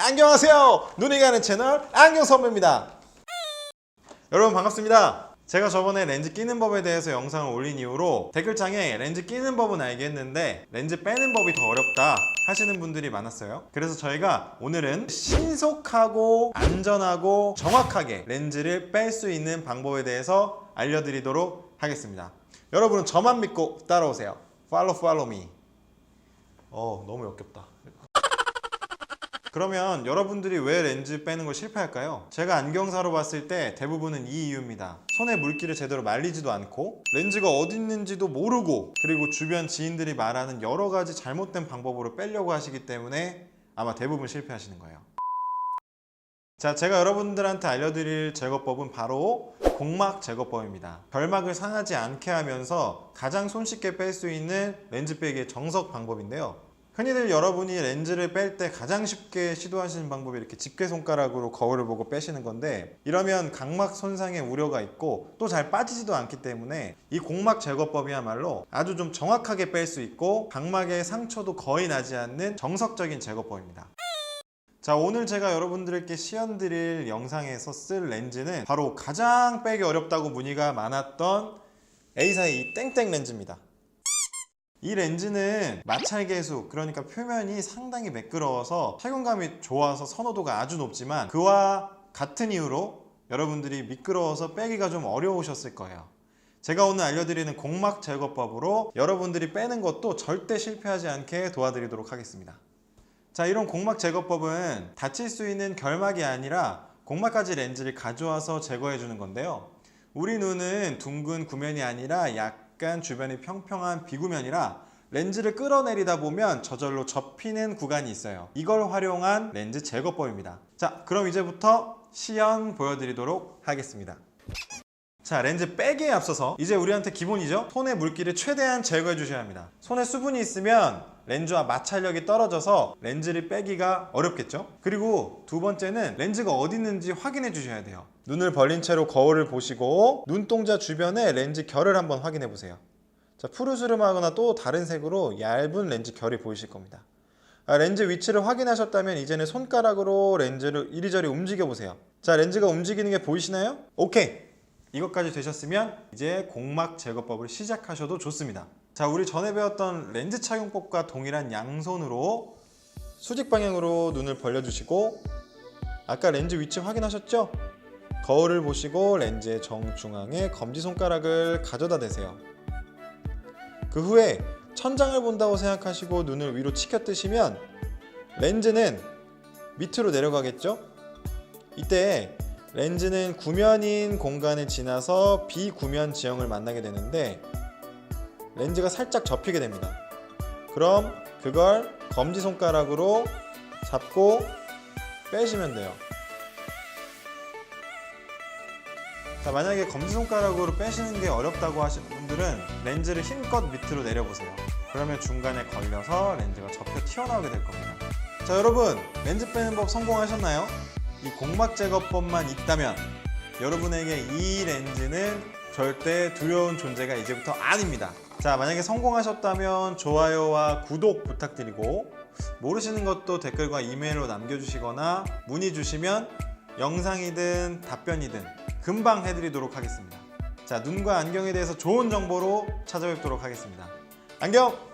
안녕하세요. 눈이 가는 채널 안경 선배입니다. 여러분 반갑습니다. 제가 저번에 렌즈 끼는 법에 대해서 영상을 올린 이후로 댓글창에 렌즈 끼는 법은 알겠는데 렌즈 빼는 법이 더 어렵다 하시는 분들이 많았어요. 그래서 저희가 오늘은 신속하고 안전하고 정확하게 렌즈를 뺄 수 있는 방법에 대해서 알려드리도록 하겠습니다. 여러분은 저만 믿고 따라오세요. Follow, follow me. 어, 너무 역겹다. 그러면 여러분들이 왜 렌즈 빼는 걸 실패할까요? 제가 안경사로 봤을 때 대부분은 이 이유입니다. 손에 물기를 제대로 말리지도 않고 렌즈가 어디 있는지도 모르고 그리고 주변 지인들이 말하는 여러 가지 잘못된 방법으로 빼려고 하시기 때문에 아마 대부분 실패하시는 거예요. 자, 제가 여러분들한테 알려드릴 제거법은 바로 공막 제거법입니다. 결막을 상하지 않게 하면서 가장 손쉽게 뺄 수 있는 렌즈 빼기의 정석 방법인데요. 흔히들 여러분이 렌즈를 뺄 때 가장 쉽게 시도하시는 방법이 이렇게 집게 손가락으로 거울을 보고 빼시는 건데 이러면 각막 손상의 우려가 있고 또 잘 빠지지도 않기 때문에 이 공막 제거법이야말로 아주 좀 정확하게 뺄 수 있고 각막의 상처도 거의 나지 않는 정석적인 제거법입니다. 자 오늘 제가 여러분들께 시연드릴 영상에서 쓸 렌즈는 바로 가장 빼기 어렵다고 문의가 많았던 A사의 이 땡땡 렌즈입니다. 이 렌즈는 마찰 계수 그러니까 표면이 상당히 매끄러워서 착용감이 좋아서 선호도가 아주 높지만 그와 같은 이유로 여러분들이 미끄러워서 빼기가 좀 어려우셨을 거예요. 제가 오늘 알려드리는 공막 제거법으로 여러분들이 빼는 것도 절대 실패하지 않게 도와드리도록 하겠습니다. 자, 이런 공막 제거법은 다칠 수 있는 결막이 아니라 공막까지 렌즈를 가져와서 제거해 주는 건데요. 우리 눈은 둥근 구면이 아니라 약 간 주변이 평평한 비구면이라 렌즈를 끌어내리다 보면 저절로 접히는 구간이 있어요. 이걸 활용한 렌즈 제거법입니다. 자, 그럼 이제부터 시연 보여드리도록 하겠습니다. 자, 렌즈 빼기에 앞서서 이제 우리한테 기본이죠. 손의 물기를 최대한 제거해 주셔야 합니다. 손에 수분이 있으면 렌즈와 마찰력이 떨어져서 렌즈를 빼기가 어렵겠죠. 그리고 두 번째는 렌즈가 어디 있는지 확인해 주셔야 돼요. 눈을 벌린 채로 거울을 보시고 눈동자 주변에 렌즈 결을 한번 확인해 보세요. 자, 푸르스름하거나 또 다른 색으로 얇은 렌즈 결이 보이실 겁니다. 아, 렌즈 위치를 확인하셨다면 이제는 손가락으로 렌즈를 이리저리 움직여 보세요. 자, 렌즈가 움직이는 게 보이시나요? 오케이. 이것까지 되셨으면 이제 공막 제거법을 시작하셔도 좋습니다. 자, 우리 전에 배웠던 렌즈 착용법과 동일한 양손으로 수직 방향으로 눈을 벌려주시고 아까 렌즈 위치 확인하셨죠? 거울을 보시고 렌즈의 정중앙에 검지손가락을 가져다 대세요. 그 후에 천장을 본다고 생각하시고 눈을 위로 치켜 뜨시면 렌즈는 밑으로 내려가겠죠? 이때 렌즈는 구면인 공간을 지나서 비구면 지형을 만나게 되는데 렌즈가 살짝 접히게 됩니다. 그럼 그걸 검지 손가락으로 잡고 빼시면 돼요. 자, 만약에 검지 손가락으로 빼시는 게 어렵다고 하시는 분들은 렌즈를 힘껏 밑으로 내려보세요. 그러면 중간에 걸려서 렌즈가 접혀 튀어나오게 될 겁니다. 자, 여러분, 렌즈 빼는 법 성공하셨나요? 이 공막 제거법만 있다면 여러분에게 이 렌즈는 절대 두려운 존재가 이제부터 아닙니다. 자, 만약에 성공하셨다면 좋아요와 구독 부탁드리고 모르시는 것도 댓글과 이메일로 남겨주시거나 문의 주시면 영상이든 답변이든 금방 해드리도록 하겠습니다. 자, 눈과 안경에 대해서 좋은 정보로 찾아뵙도록 하겠습니다. 안경